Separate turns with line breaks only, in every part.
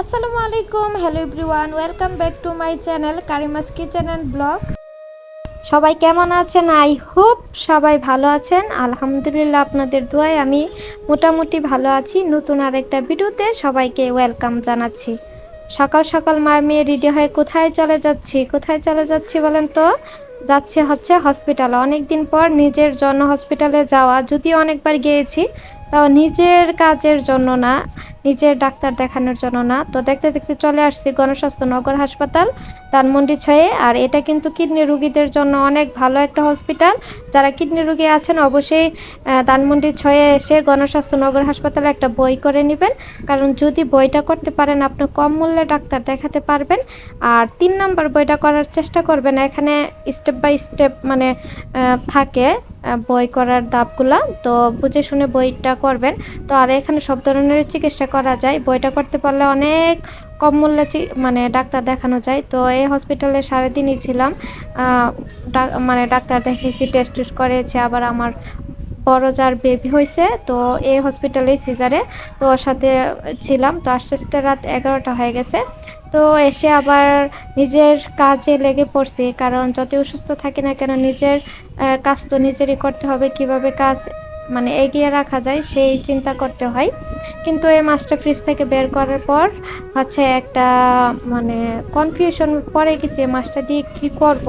আসসালামু আলাইকুম hello everyone welcome back to my channel Karima's kitchen and blog সবাই কেমন আছেন? আই হোপ সবাই ভালো আছেন। আলহামদুলিল্লাহ, আপনাদের দোয়ায় আমি মোটামুটি ভালো আছি। নতুন আর একটা ভিডিওতে সবাইকে ওয়েলকাম জানাচ্ছি। সকাল সকাল মা মেয়ে রেডি হয়ে কোথায় চলে যাচ্ছি? কোথায় চলে যাচ্ছি বলেন তো? যাচ্ছে হচ্ছে হসপিটালে অনেক দিন পর নিজের জন্য হসপিটালে যাওয়া, যদিও অনেকবার গিয়েছি, তাও নিজের কাজের জন্য না। নিজের ডাক্তার দেখানোর জন্য না। তো দেখতে দেখতে চলে আসছি গণস্বাস্থ্য নগর হাসপাতাল, ধানমন্ডি ছয়ে। আর এটা কিন্তু কিডনি রুগীদের জন্য অনেক ভালো একটা হসপিটাল। যারা কিডনি রুগী আছেন, অবশ্যই ধানমন্ডি ছয়ে এসে গণস্বাস্থ্য নগর হাসপাতালে একটা বই করে নেবেন। কারণ যদি বইটা করতে পারেন, আপনি কম মূল্যে ডাক্তার দেখাতে পারবেন। আর তিন নম্বর বইটা করার চেষ্টা করবেন। এখানে স্টেপ বাই স্টেপ মানে থাকে বই করার ধাপগুলা। তো বুঝে শুনে বইটা করবেন। তো আর এখানে সব ধরনের চিকিৎসা করা যায়, বইটা করতে পারলে অনেক কম মূল্যে মানে ডাক্তার দেখানো যায়। তো এই হসপিটালে সারাদিনই ছিলাম। মানে ডাক্তার দেখেছি টেস্ট টুস্ট করেছি, আবার আমার বড় যার বেবি হয়েছে, তো এই হসপিটালেই সিজারে তো ওর সাথে ছিলাম। তো আস্তে আস্তে রাত এগারোটা হয়ে গেছে। তো এসে আবার নিজের কাজে লেগে পড়ছি, কারণ যত অসুস্থ থাকি না কেন, নিজের কাজ তো নিজেরই করতে হবে। কীভাবে কাজ মানে এগিয়ে রাখা যায়, সেই চিন্তা করতে হয়। কিন্তু এই মাছটা ফ্রিজ থেকে বের করার পর হচ্ছে একটা মানে কনফিউশন পরে গেছি এই মাছটা দিয়ে কী করব।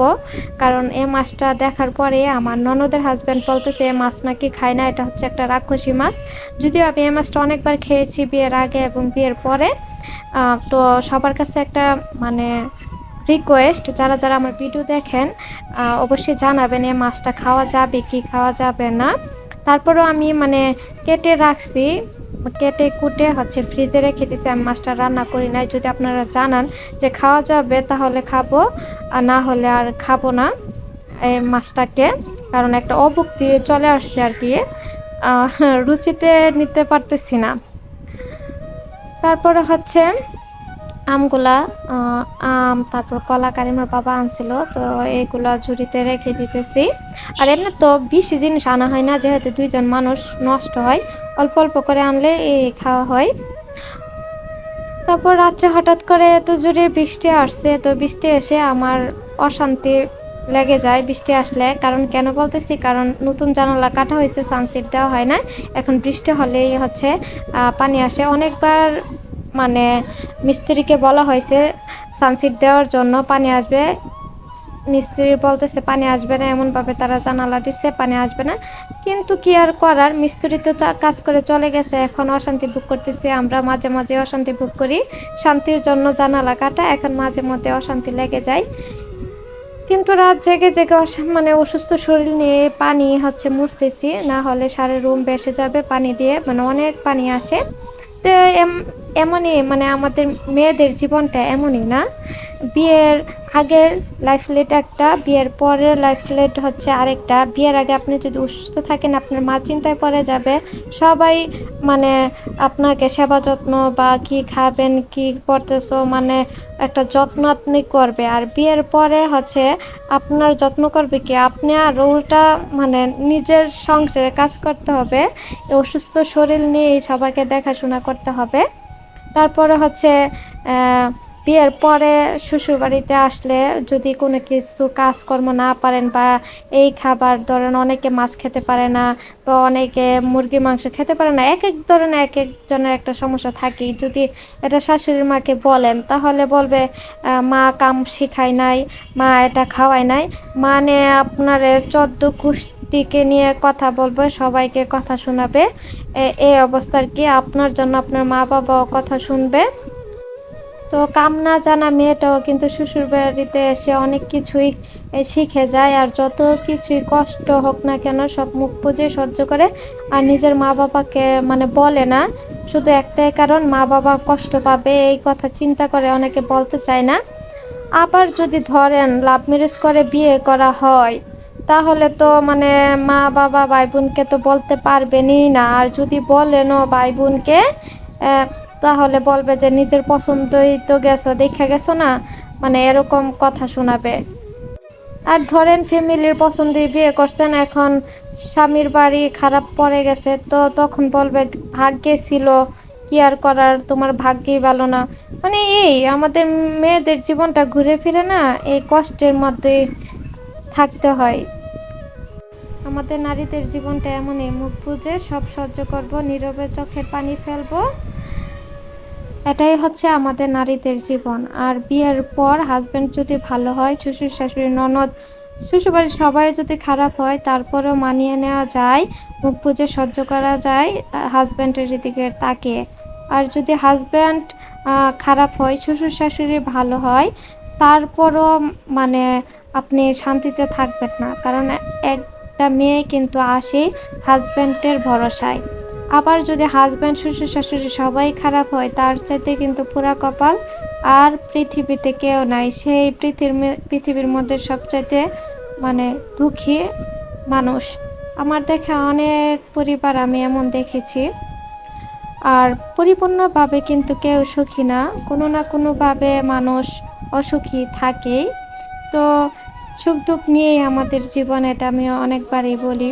কারণ এই মাছটা দেখার পরে আমার ননদের হাজব্যান্ড বলতেছে, এই মাছ নাকি খায় না, এটা হচ্ছে একটা রাক্ষসী মাছ। যদিও আমি এই মাছটা অনেকবার খেয়েছি বিয়ের আগে এবং বিয়ের পরে। তো সবার কাছে একটা মানে রিকোয়েস্ট যারা যারা আমার ভিডিও দেখেন অবশ্যই জানাবেন এই মাছটা খাওয়া যাবে কি খাওয়া যাবে না। তারপরেও আমি মানে কেটে রাখছি, কেটে কুটে হচ্ছে ফ্রিজে রেখে দিছি। আমি মাছটা রান্না করি নাই। যদি আপনারা জানান যে খাওয়া যাবে, তাহলে খাব। আর না হলে আর খাব না এই মাছটাকে। কারণ একটা অভুক্তি চলে আসছে আর কি। রুচিতে নিতে পারতেছি না। তারপরে হচ্ছে আমগুলা আম, তারপর কলা কারিমার বাবা আনছিল, তো এইগুলা ঝুড়িতে রেখে দিতেছি। আর এমনি তো বেশি জিনিস আনা হয় না, যেহেতু দুইজন মানুষ, নষ্ট হয়। অল্প অল্প করে আনলে এই খাওয়া হয়। তারপর রাত্রে হঠাৎ করে এত জুড়ে বৃষ্টি আসছে, তো বৃষ্টি এসে আমার অশান্তি লেগে যায়, বৃষ্টি আসলে। কারণ কেন বলতেছি? কারণ নতুন জানালা কাটা হয়েছে সানসিট দেওয়া হয় না। এখন বৃষ্টি হলেই হচ্ছে পানি আসে। অনেকবার মানে মিস্ত্রিকে বলা হয়েছে সানসিট দেওয়ার জন্য পানি আসবে। মিস্ত্রি বলতেছে, পানি আসবে না। এমনভাবে তারা জানালা দিচ্ছে, পানি আসবে না। কিন্তু কি আর করার? মিস্ত্রি তো কাজ করে চলে গেছে। এখন অশান্তি ভোগ করতেছি। আমরা মাঝে মাঝে অশান্তি ভোগ করি। শান্তির জন্য জানালা কাটা, এখন মাঝে মধ্যে অশান্তি লেগে যায়। কিন্তু রাত জেগে জেগে মানে অসুস্থ শরীর নিয়ে পানি হচ্ছে মুছতেছি। না হলে সারা রুম বেসে যাবে পানি দিয়ে। মানে অনেক পানি আসে। তো এমনই মানে আমাদের মেয়েদের জীবনটা এমনই না। বিয়ের আগের লাইফ লেট একটা, বিয়ের পরের লাইফ লেট হচ্ছে আরেকটা। বিয়ের আগে আপনি যদি অসুস্থ থাকেন, আপনার মা চিন্তায় পড়ে যাবে। সবাই মানে আপনাকে সেবা যত্ন বা কি খাবেন, কি করতেছো মানে একটা যত্ন আপনি করবে। আর বিয়ের পরে হচ্ছে আপনার যত্ন করবে কি? আপনি আর উল্টা মানে নিজের সংসারে কাজ করতে হবে। অসুস্থ শরীর নিয়ে সবাইকে দেখাশোনা করতে হবে। তারপরে হচ্ছে বিয়ের পরে শ্বশুর বাড়িতে আসলে যদি কোনো কিছু কাজকর্ম না পারেন বা এই খাবার ধরেন অনেকে মাছ খেতে পারে না বা অনেকে মুরগির মাংস খেতে পারে না, এক এক ধরনের এক একজনের একটা সমস্যা থাকে যদি এটা শাশুড়ির মাকে বলেন, তাহলে বলবে মা কাম শিখায় নাই, মা এটা খাওয়ায় নাই। মানে আপনার চোদ্দ কুষ্টিকে নিয়ে কথা বলবে, সবাইকে কথা শোনাবে। এই অবস্থার কি আপনার জন্য আপনার মা বাবাও কথা শুনবে? তো কাম না জানা মেয়েটাও কিন্তু শ্বশুর বাড়িতে এসে অনেক কিছুই শিখে যায় আর যত কিছুই কষ্ট হোক না কেন সব মুখ বুঝে সহ্য করে আর নিজের মা বাবাকে মানে বলে না। শুধু একটাই কারণ, মা বাবা কষ্ট পাবে, এই কথা চিন্তা করে অনেকে বলতে চায় না। আবার যদি ধরেন লাভ ম্যারেজ করে বিয়ে করা হয় তাহলে তো মানে মা বাবা ভাই বোনকে তো বলতে পারবেনই না। আর যদি বলেনও ভাই বোনকে তাহলে বলবে যে নিজের পছন্দই তো গেছো, দেখা গেছো না? মানে এরকম কথা শোনাবে। আর ধরেন ফ্যামিলির পছন্দে বিয়ে করছেন, এখন স্বামীর বাড়ি খারাপ পড়ে গেছে, তো তখন বলবে, ভাগ্যে ছিল, কি আর করার? তোমার ভাগ্যেই ভালো না। মানে এই, আমাদের মেয়েদের জীবনটা ঘুরে ফিরে না, এই কষ্টের মধ্যে থাকতে হয়। আমাদের নারীদের জীবনটা এমনই, মুখ বুঝে সব সহ্য করব, নীরবে চোখের পানি ফেলব। এটাই হচ্ছে আমাদের নারীদের জীবন। আর বিয়ের পর হাজব্যান্ড যদি ভালো হয়, শ্বশুর শাশুড়ি, ননদ, শ্বশুরবাড়ির সবাই যদি খারাপ হয়, তারপরেও মানিয়ে নেওয়া যায়, মুখ বুঝে সহ্য করা যায় হাজব্যান্ডের দিকে তাকে। আর যদি হাজব্যান্ড খারাপ হয়, শ্বশুর শাশুড়ি ভালো হয়, তারপরও মানে আপনি শান্তিতে থাকবেন না। কারণ একটা মেয়ে কিন্তু আসে হাজব্যান্ডের ভরসায়। আবার যদি হাজব্যান্ড শ্বশুর, শাশুড়ি সবাই খারাপ হয়, তার চাইতে কিন্তু পুরা কপাল আর পৃথিবীতে কেউ নাই। সেই পৃথিবীর পৃথিবীর মধ্যে সবচাইতে মানে দুঃখী মানুষ। আমার দেখা অনেক পরিবার আমি এমন দেখেছি। আর পরিপূর্ণভাবে কিন্তু কেউ সুখী না। কোনো না কোনোভাবে মানুষ অসুখী থাকেই। তো সুখ দুঃখ নিয়েই আমাদের জীবন এটা আমি অনেকবারই বলি।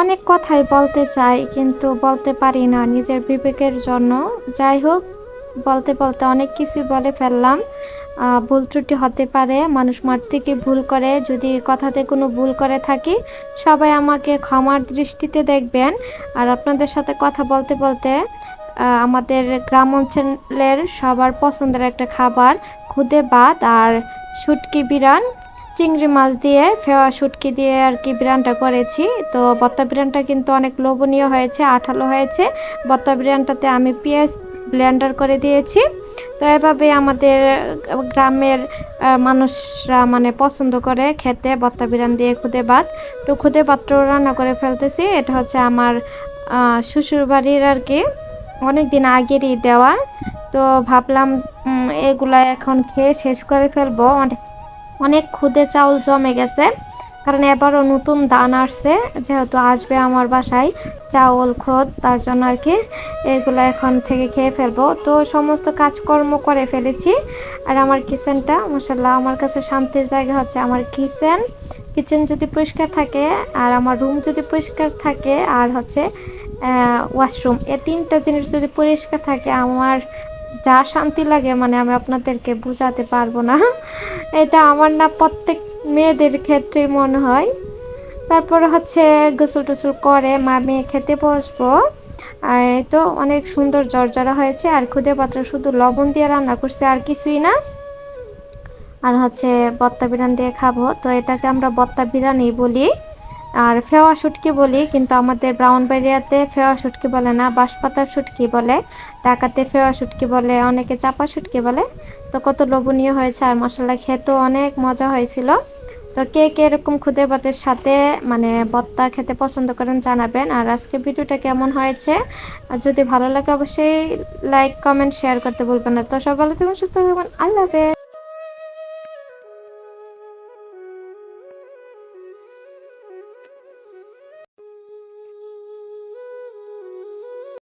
অনেক কথাই বলতে চাই, কিন্তু বলতে পারি না নিজের বিবেকের জন্য। যাই হোক, বলতে বলতে অনেক কিছুই বলে ফেললাম। ভুল ত্রুটি হতে পারে, মানুষ মার থেকে ভুল করে। যদি কথাতে কোনো ভুল করে থাকি, সবাই আমাকে ক্ষমার দৃষ্টিতে দেখবেন। আর আপনাদের সাথে কথা বলতে বলতে আমাদের গ্রাম অঞ্চলের সবার পছন্দের একটা খাবার, খুদে ভাত আর শুটকি বিরান। চিংড়ি মাছ দিয়ে, ফেওয়া শুটকি দিয়ে আর কি বিরিয়ানটা করেছি। তো বত্তা বিরিয়ানটা কিন্তু অনেক লোভনীয় হয়েছে, আঠালো হয়েছে। বত্তা বিরিয়ানটাতে আমি পেঁয়াজ ব্লেন্ডার করে দিয়েছি। তো এভাবে আমাদের গ্রামের মানুষরা মানে পছন্দ করে খেতে বত্তা বিরিয়ান দিয়ে খুদে ভাত। তো খুদে ভাতটাও রান্না করে ফেলতেছি। এটা হচ্ছে আমার শ্বশুরবাড়ির আর কি অনেক দিন আগেরই দেওয়া। তো ভাবলাম এগুলা এখন খেয়ে শেষ করে ফেলব। অনেক অনেক খুদে চাউল জমে গেছে। কারণ এবারও নতুন দান আসছে, যেহেতু আসবে আমার বাসায় চাউল, খোদ, তার জন্য আর কি এগুলো এখন থেকে খেয়ে ফেলব। তো সমস্ত কাজকর্ম করে ফেলেছি। আর আমার কিচেনটা মশাল্লাহ আমার কাছে শান্তির জায়গা হচ্ছে আমার কিচেন। কিচেন যদি পরিষ্কার থাকে, আর আমার রুম যদি পরিষ্কার থাকে, আর হচ্ছে ওয়াশরুম, এ তিনটা জিনিস যদি পরিষ্কার থাকে, আমার যা শান্তি লাগে মানে আমি আপনাদেরকে বোঝাতে পারব না। এটা আমার না প্রত্যেক মেয়েদের ক্ষেত্রে মনে হয়। তারপর হচ্ছে গোসল টোসল করে মা মেয়ে খেতে বসবো। আর তো অনেক সুন্দর জর্জরা হয়েছে, আর খুদে পাত্র শুধু লবণ দিয়ে রান্না করছে আর কিছুই না। আর হচ্ছে বত্তা বিরান দিয়ে খাব, তো এটাকে আমরা বত্তা বিরানি বলি। আর ফেওয়া শুটকি বলি, কিন্তু আমাদের ব্রাউন ব্রাউনবাড়িয়াতে ফেওয়া শুটকি বলে না, বাঁশপাতার শুটকি বলে। ঢাকাতে ফেওয়া শুটকি বলে, অনেকে চাপা শুটকি বলে। তো কত লোভনীয় হয়েছে আর মশলা খেতেও অনেক মজা হয়েছিল। তো কে কে এরকম খুদে ভাতের সাথে মানে বত্তা খেতে পছন্দ করেন জানাবেন। আর আজকে ভিডিওটা কেমন হয়েছে? আর যদি ভালো লাগে অবশ্যই লাইক, কমেন্ট, শেয়ার করতে বলবেন না। তো সব ভালো থাকবেন সুস্থ থাকবেন আল্লাহ হাফেজ।